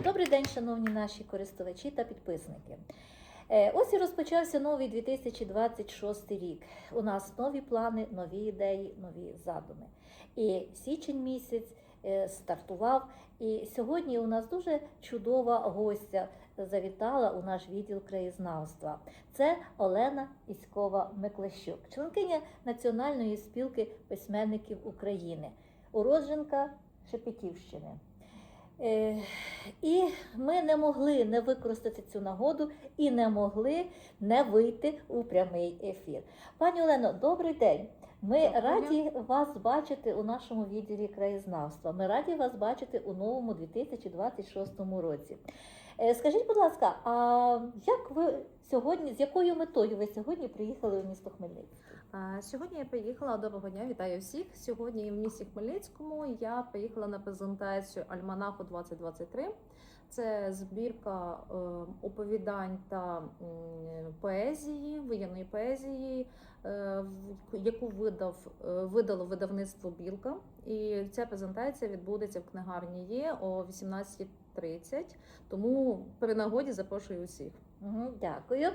Добрий день, шановні наші користувачі та підписники. Е, Ось і розпочався новий 2026 рік. У нас нові плани, нові ідеї, нові задуми. І січень місяць е, стартував. І сьогодні у нас дуже чудова гостя завітала у наш відділ краєзнавства. Це Олена Іськова Миклещук, членкиня Національної спілки письменників України, уродженка Шепетівщини. Е, І ми не могли не використати цю нагоду і не могли не вийти у прямий ефір. Пані Олено, добрий день. Ми Доброго раді вас бачити у нашому відділі краєзнавства. Ми раді вас бачити у новому 2026 році. Е, Скажіть, будь ласка, а як ви сьогодні, з якою метою ви сьогодні приїхали у місто Хмельницький? Сьогодні я приїхала. Доброго дня, вітаю всіх. Сьогодні в місті Хмельницькому я приїхала на презентацію Альманаху 2023. Це збірка е, оповідань та поезії, воєнної поезії, е, яку видав е, видало видавництво Білка. І ця презентація відбудеться в книгарні Є о 18.30. Тому при нагоді запрошую усіх. Угу, дякую.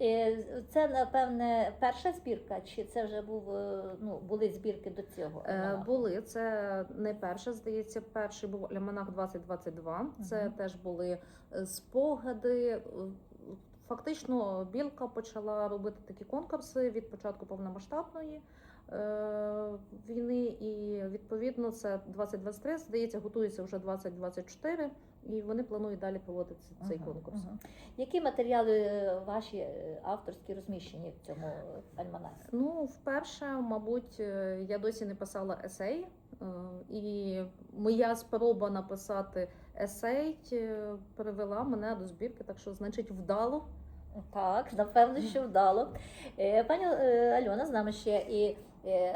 Е, Це, напевне, перша збірка, чи це вже був, е, ну, були збірки до цього? Е. Були це не перше, здається, перший був Альманах 2022. Це Мгм. теж були спогади. Фактично, білка почала робити такі конкурси від початку повномасштабної е, війни, і відповідно це 2023, здається, готується вже 2024, і вони планують далі проводити цей Мгм, конкурс. мгм. Які матеріали е, ваші е, авторські розміщені в цьому альманасі? Ну, вперше, мабуть, е, я досі не писала есей, і моя спроба написати есей привела мене до збірки, так що, значить, вдало. Так, напевно, що вдало. Пані Альона, з нами ще і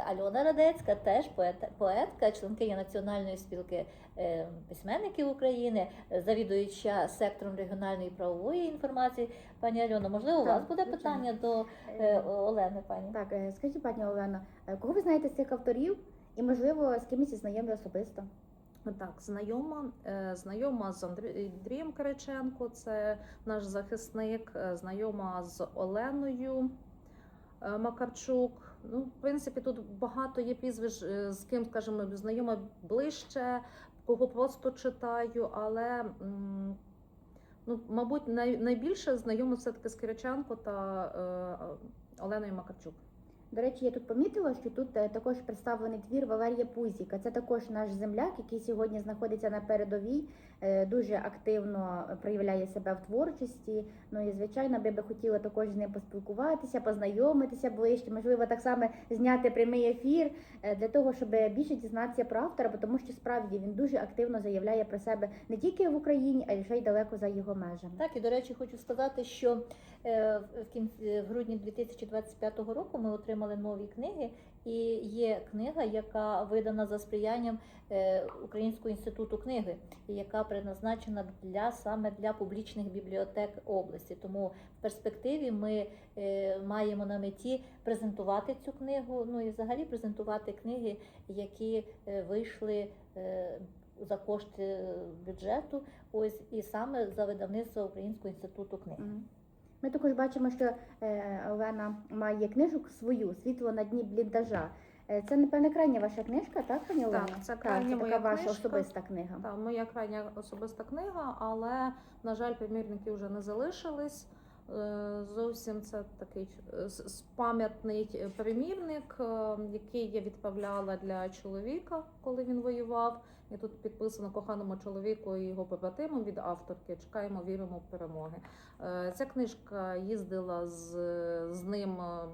Альона Радецька, теж поет, поетка, членкиня Національної спілки е, письменників України, е, завідуюча сектором регіональної правової інформації. Пані Альона, можливо, у вас буде звичайно. питання до е, Олени, пані? Так, е, скажіть, пані Олено, е, кого ви знаєте з цих авторів? І, можливо, з кимось знайомі особисто? Так, знайома, е, знайома з Андрієм Кириченко, це наш захисник, е, знайома з Оленою е, Макарчук. Ну, в принципі, тут багато є прізвищ, е, з ким, скажімо, знайома ближче, кого просто читаю, але. Ну, мабуть, най, найбільше знайома все-таки з Кириченко та е, Оленою Макарчук. До речі, я тут помітила, що тут е, також представлений твір Валерія Пузіка. Це також наш земляк, який сьогодні знаходиться на передовій, дуже активно проявляє себе в творчості. Ну і звичайно, би би хотіла також з ним поспілкуватися, познайомитися ближче, можливо, так само зняти прямий ефір е, для того, щоб більше дізнатися про автора, тому що справді він дуже активно заявляє про себе не тільки в Україні, а й ще й далеко за його межами. Так, і до речі, хочу сказати, що е, в грудні 2025 року ми отримали нові книги, і є книга, яка видана за сприянням е, Українського інституту книги, яка предназначена для саме для публічних бібліотек області. Тому в перспективі ми е, маємо на меті презентувати цю книгу. Ну і взагалі презентувати книги, які е, вийшли. за кошти бюджету, ось і саме за видавництво Українського інституту книги. Ми також бачимо, що е, Олена має книжку свою світло на дні бліндажа. Е, Це напевне крайня ваша книжка, так, пані Олена? це крайня це моя така ваша книжка. особиста книга. Та моя крайня особиста книга, але на жаль, примірники вже не залишились. Е, Зовсім це такий пам'ятний примірник, який я відправляла для чоловіка, коли він воював. І тут підписано коханому чоловіку і його побратимам від авторки. Чекаємо, віримо в перемоги. Е, Ця книжка їздила з, з ним. е,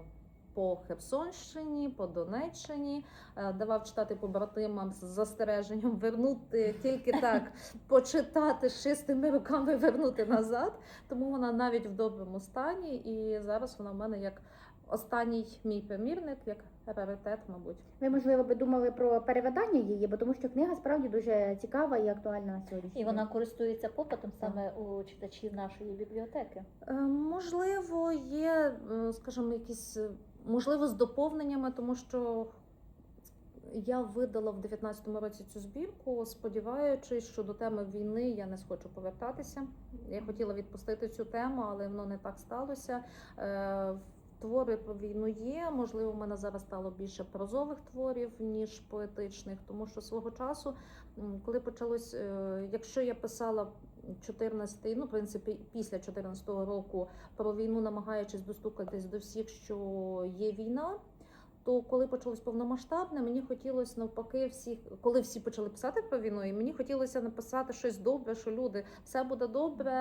По Херсонщині, по Донеччині е, давав читати побратимам з застереженням вернути тільки так, почитати з чистими руками, вернути назад. Тому вона навіть в доброму стані, і зараз вона в мене як останній мій примірник, як раритет, мабуть. Ви, можливо, би думали про перевидання її, бо тому що книга справді дуже цікава і актуальна на сьогодні. І вона користується попитом саме у читачів нашої бібліотеки. Е, Можливо, є, е, скажімо, якісь е, можливо з доповненнями, тому що Я видала в 19-му році цю збірку, сподіваючись, що до теми війни я не схочу повертатися. Я хотіла відпустити цю тему, але воно не так сталося. Твори про війну є. Можливо, в мене зараз стало більше прозових творів, ніж поетичних, тому що свого часу, коли почалось, е, якщо я писала 14, ну, в принципі, після 14-го року про війну, намагаючись достукатись до всіх, що є війна. То коли почалось повномасштабне, мені хотілося навпаки всіх, коли всі почали писати про війну, і мені хотілося написати щось добре, що люди все буде добре,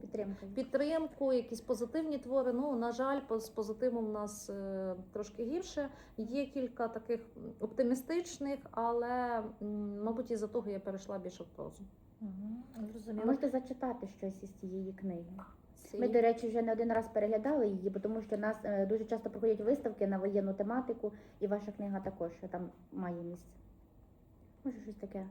Підтримка. підтримку, якісь позитивні твори. Ну на жаль, по- з позитивом у нас е, трошки гірше. Є кілька таких оптимістичних, але м, мабуть із-за того я перейшла більше в прозу. А Можете зачитати щось із цієї книги. Ми, до речі, вже не один раз переглядали її, бо тому що нас е, дуже часто проходять виставки на воєнну тематику, і ваша книга також там має місце. Може, щось таке.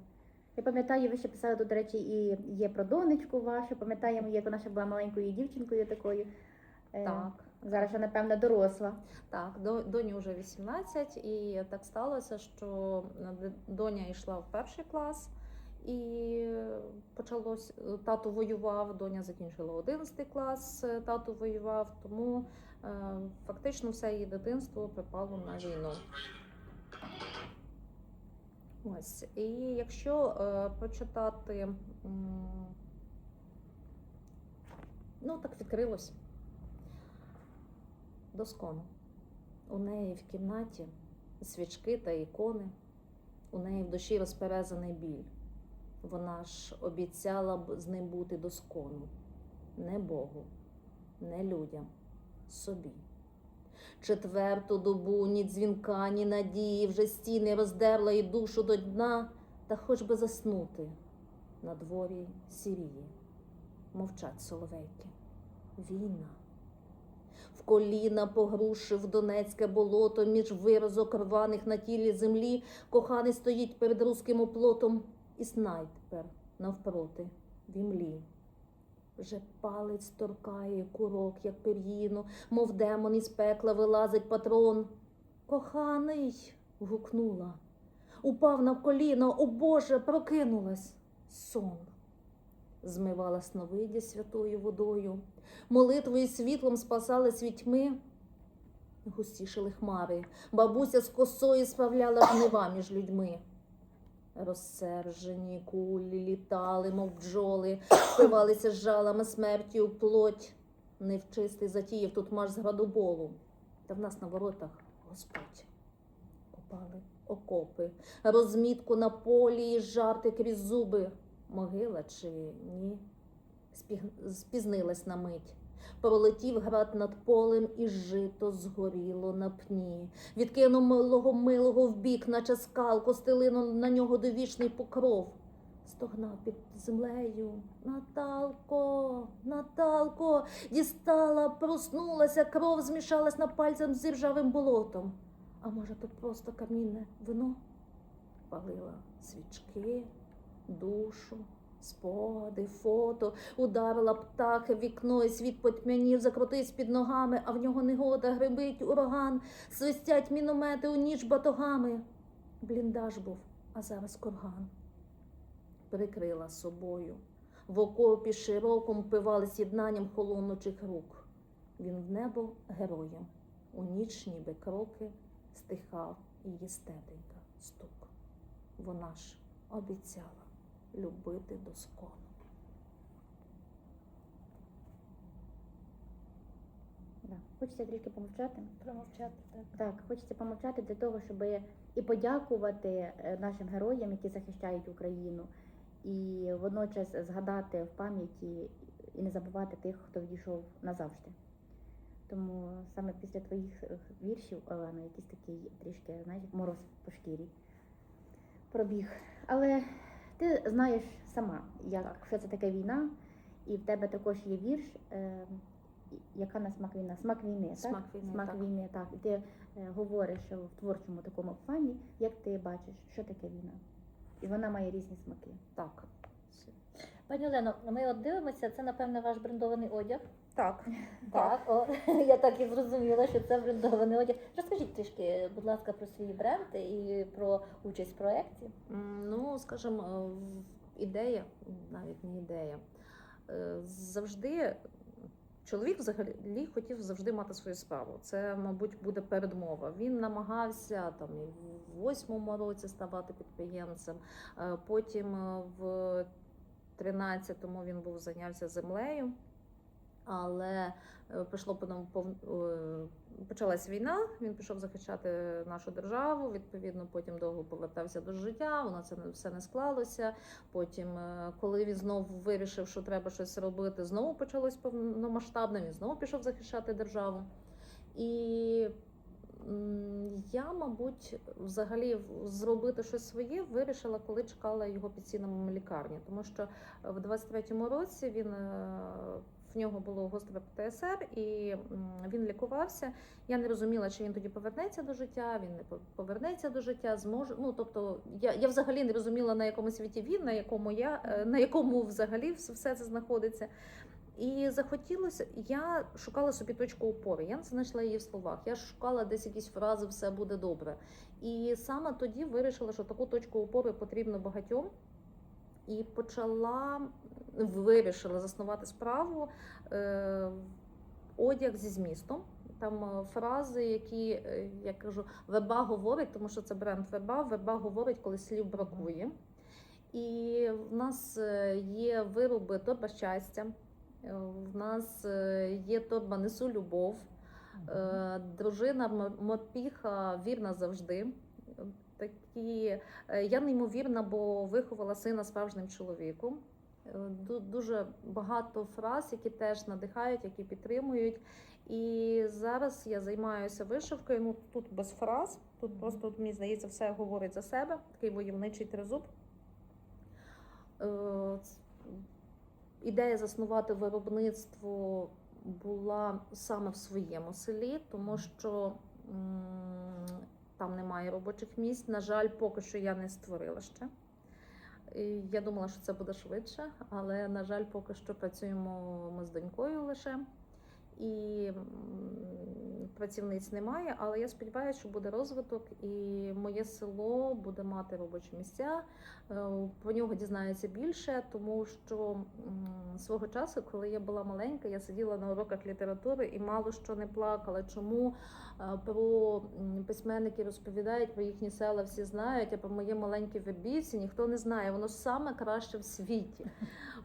Я пам'ятаю, ви ще писали тут, до речі, і є про донечку вашу. Пам'ятаємо, як вона ще була маленькою дівчинкою такою. Е, Так. Зараз вже, напевно, доросла. Так, до- доні вже 18, і так сталося, що д- доня йшла в перший клас, і почалось тато воював, доня закінчила 11 клас, е, тато воював, тому е, фактично все її дитинство припало на війну. Ось, і якщо е, почитати, ну так відкрилось доскону. У неї в кімнаті свічки та ікони, у неї в душі розперезаний біль. Вона ж обіцяла б з ним бути доскону, не Богу, не людям, собі. Четверту добу ні дзвінка, ні надії, вже стіни роздерла і душу до дна, та хоч би заснути. На дворі сіріє, мовчать соловейки. Війна. В коліна погрушив Донецьке болото між виразок рваних на тілі землі, коханий стоїть перед руським оплотом, і снайпер навпроти в імлі. Вже палець торкає курок, як пір'їну, мов демон із пекла вилазить патрон. Коханий. гукнула. Упав на коліно, о Боже, прокинулась. Сон. Змивала сновидя святою водою, молитвою світлом спасали світьми. Густішили хмари, бабуся з косою справляла жнива між людьми. Розсержені кулі літали, мов бджоли, впивалися жалами смерті у плоть. Невчистий затіяв тут марш з градоболу. Та в нас на воротах Господь. Копали окопи, розмітку на полі і жарти крізь зуби. Могила чи ні? Спіг- Спізнилась на мить. Пролетів град над полем, і жито згоріло на пні. Відкинув милого милого вбік, наче скалку, стелину на нього довічний покров. Стогнав під землею. Наталко, Наталко, дістала, проснулася, кров змішалась на пальцем з іржавим болотом. А може, то просто камінне вино? Палила свічки, душу, спогади, фото, ударила птахи в вікно, і світ потьмянів, закрутись під ногами, а в нього негода, грибить ураган, свистять міномети у ніч батогами. Бліндаж був, а зараз курган. Прикрила собою. В окопі широком пивали єднанням холонучих рук. Він в небо героєм. У ніч ніби кроки стихав її стетенька стук. Вона ж обіцяла любити доскону. Да. Хочеться трішки помовчати. Промовчати так. Так, хочеться помовчати для того, щоб і подякувати е, нашим героям, які захищають Україну, і водночас згадати в пам'яті і не забувати тих, хто відійшов назавжди. Тому саме після твоїх е, віршів, Олено, якийсь такий трішки, знаєш, мороз по шкірі пробіг. Але ти знаєш сама, як Так. що це таке війна, і в тебе також є вірш. Е, яка на смак війна? Смак війни, так? Смак війни, Смак так. війни, так. І ти е, говориш в творчому такому плані, як ти бачиш, що таке війна. І вона має різні смаки. Так. Пані Олено, ми от дивимося, це напевне ваш брендований одяг. Так, Так, о, я так і зрозуміла, що це брендований одяг. Розкажіть трішки, будь ласка, про свій бренд і про участь в проєкті. Ну, скажімо, е, ідея, навіть не ідея. Е, Завжди чоловік взагалі хотів завжди мати свою справу. Це, мабуть, буде передмова. Він намагався там і в восьмому році ставати підприємцем. е, Потім в 13-му він був зайнявся землею. Але е, пішло потім е, почалась війна. Він пішов захищати нашу державу. Відповідно, потім довго повертався до життя. Воно це все не склалося. Потім, е, коли він знову вирішив, що треба щось робити, знову почалось повномасштабне. Він знову пішов захищати державу. І я, мабуть, взагалі зробити щось своє вирішила, коли чекала його під стінами лікарні, тому що в 23-му році він в нього було гостре ПТСР, і він лікувався. Я не розуміла, чи він тоді повернеться до життя, він не повернеться до життя, зможе. Ну тобто, я, я взагалі не розуміла, на якому світі він, на якому я, е, на якому взагалі все це знаходиться. І захотілося, я шукала собі точку опори. Я не знайшла її в словах. Я шукала десь якісь фрази, все буде добре. І саме тоді вирішила, що таку точку опори потрібно багатьом. І почала вирішила заснувати справу е, одяг зі змістом. Там е, фрази, які е, я кажу, Веба говорить, тому що це бренд Веба. Веба говорить, коли слів бракує. І в нас е, є вироби торба щастя. В нас є торба Несу любов. Дружина Мопіха вірна завжди. Такі е, я неймовірна, бо виховала сина справжнім чоловіком. Е, Дуже багато фраз, які теж надихають, які підтримують. І зараз я займаюся вишивкою. Ну тут без фраз, тут просто мені здається, все говорить за себе. Такий войовничий тризуб. Е, Ідея заснувати виробництво була саме в своєму селі, тому що там немає робочих місць. На жаль, поки що я не створила ще. Я думала, що це буде швидше, але на жаль, поки що працюємо ми з донькою лише. І працівниць немає, але я сподіваюся, що буде розвиток, і моє село буде мати робочі місця. Е, Про нього дізнається більше, тому що свого часу, коли я була маленька, я сиділа на уроках літератури і мало що не плакала. Чому е, про м, письменників розповідають про їхні села, всі знають, а про моє маленьке вербівці ніхто не знає. Воно саме краще в світі.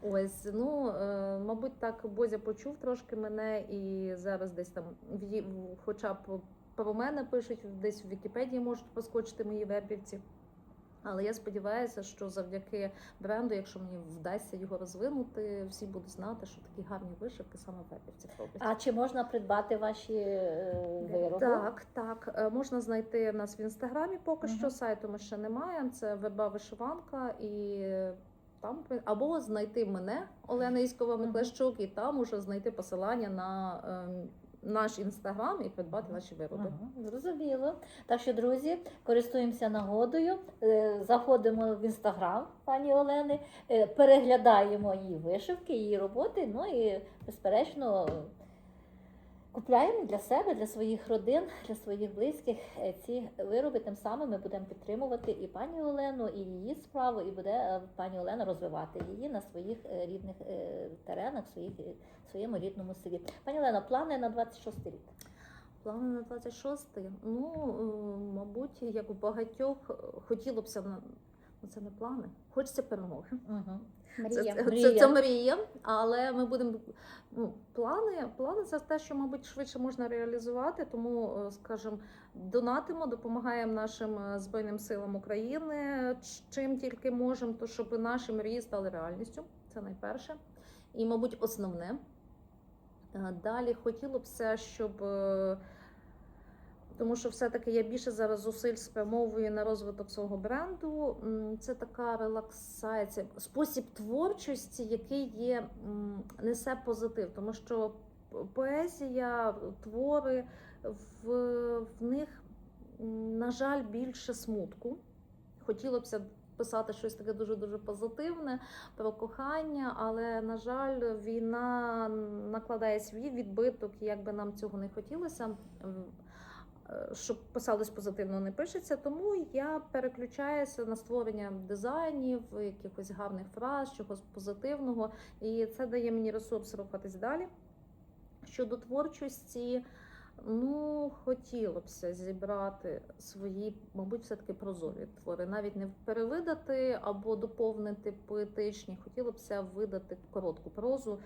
Ось, ну е, мабуть, так Бозя почув трошки мене, і зараз десь там в хоча б про мене пишуть, десь в Вікіпедії можуть поскочити мої вербівці. Але я сподіваюся, що завдяки бренду, якщо мені вдасться його розвинути, всі будуть знати, що такі гарні вишивки саме вербівці роблять. А чи можна придбати ваші е, вироби? Так, так. Е, Можна знайти нас в інстаграмі поки Мгм. що. Сайту ми ще не маємо. Це веба вишиванка і. Там або знайти мене Олена Іськова Мгм. Миклещук, і там уже знайти посилання на ем, наш інстаграм і придбати наші вироби. Ага, зрозуміло. Так що, друзі, користуємося нагодою, е, заходимо в інстаграм пані Олени, е, переглядаємо її вишивки, її роботи. Ну і, безперечно, купляємо для себе, для своїх родин, для своїх близьких е, ці вироби. Тим самим ми будемо підтримувати і пані Олену, і її справу, і буде е, пані Олена розвивати її на своїх е, рідних теренах, своїх, своєму рідному селі. Пані Олена, плани на 26 рік. Плани на 26-й. Ну, мабуть, як у багатьох хотілося б це не плани, хочеться перемоги. Угу. Мрія. це, Мрія. це, це мрія, але ми будемо ну, плани. Плани це те, що, мабуть, швидше можна реалізувати. Тому, е, скажімо, донатимо, допомагаємо нашим е, збройним силам України, чим тільки можемо, то щоб наші мрії стали реальністю. Це найперше. І, мабуть, основне. Е, Далі хотіло б все, щоб. Тому що все-таки я більше зараз зусиль спрямовую на розвиток свого бренду. Це така релаксація, спосіб творчості, який є, несе позитив. Тому що поезія, твори, в, в них, на жаль, більше смутку. Хотілося б писати щось таке дуже дуже позитивне про кохання, але на жаль, війна накладає свій відбиток, як би нам цього не хотілося. Щоб писалось позитивно, не пишеться, тому я переключаюся на створення дизайнів, якихось гарних фраз, чогось позитивного, і це дає мені ресурс рухатись далі. Щодо творчості, ну хотілося б зібрати свої, мабуть, все-таки прозорі твори, навіть не перевидати або доповнити поетичні. Хотілося б видати коротку прозу.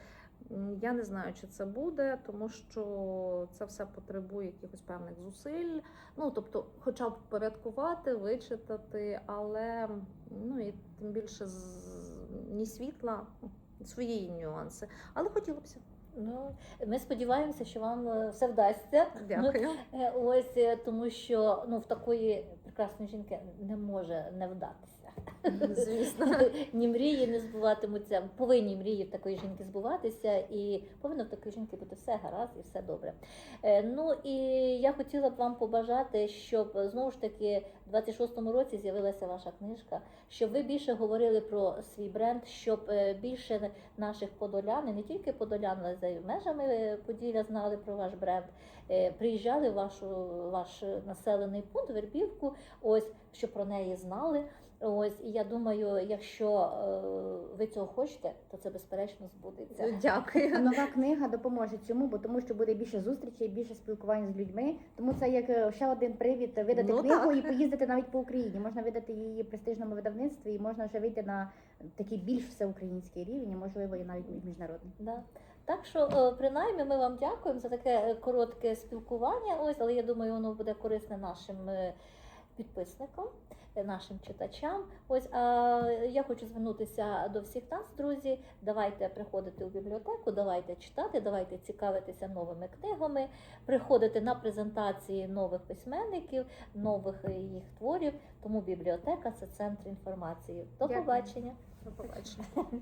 Я не знаю, чи це буде, тому що це все потребує якихось певних зусиль. Ну тобто, хоча б впорядкувати, вичитати, але ну і тим більше з ні світла, свої нюанси. Але хотілося б. Ну, ми сподіваємося, що вам е, все вдасться. Дякую. Е, Ось е, тому, що ну в такої прекрасної жінки не може не вдатися. Звісно. Ні мрії не збуватимуться. Повинні мрії в такої жінки збуватися, і повинно в такої жінки бути все гаразд і все добре. Е, Ну і я хотіла б вам побажати, щоб знову ж таки в 26-му році з'явилася ваша книжка, щоб ви більше говорили про свій бренд, щоб е, більше наших подолян, і не тільки подолян, але за межами е, Поділля знали про ваш бренд. Приїжджали в вашу ваш населений пункт, Вербівку, ось щоб про неї знали. Ось і я думаю, якщо е, ви цього хочете, то це безперечно збудеться. Дякую. Нова книга допоможе цьому, бо тому що буде більше зустрічей, більше спілкування з людьми. Тому це як е, ще один привід видати Ну, книгу так. і поїздити навіть по Україні. Можна видати її в престижному видавництві, і можна вже вийти на такий більш всеукраїнський рівень, і, можливо, і навіть міжнародний. Да. Так що, е, принаймні, ми вам дякуємо за таке коротке спілкування. Ось, але я думаю, воно буде корисне нашим підписникам, е, нашим читачам. Ось а я хочу звернутися до всіх нас, друзі. Давайте приходити у бібліотеку, давайте читати, давайте цікавитися новими книгами, приходити на презентації нових письменників, нових їх творів. Тому бібліотека це центр інформації. До Дякую. побачення. До побачення.